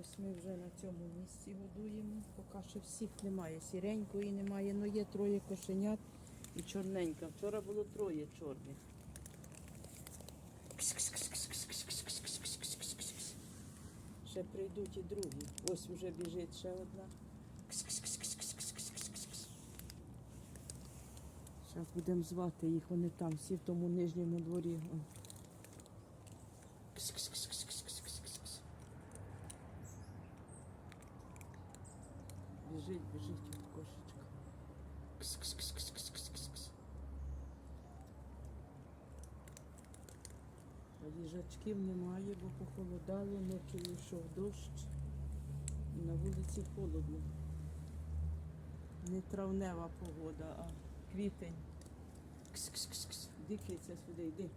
Ось ми вже на цьому місці годуємо. Поки що всіх немає. Сіренької немає, але є троє кошенят і чорненька. Вчора було троє чорних. Ще прийдуть і другі. Ось вже біжить ще одна. Зараз будемо звати їх, вони там, всі в тому нижньому дворі. Вон. Біжить, біжить от кошечка. А їжачків немає, бо похолодало, ночі йшов дощ. На вулиці холодно. Не травнева погода, а квітень. Кс-кс-кс-кс. Іди, киця, сюди, йди.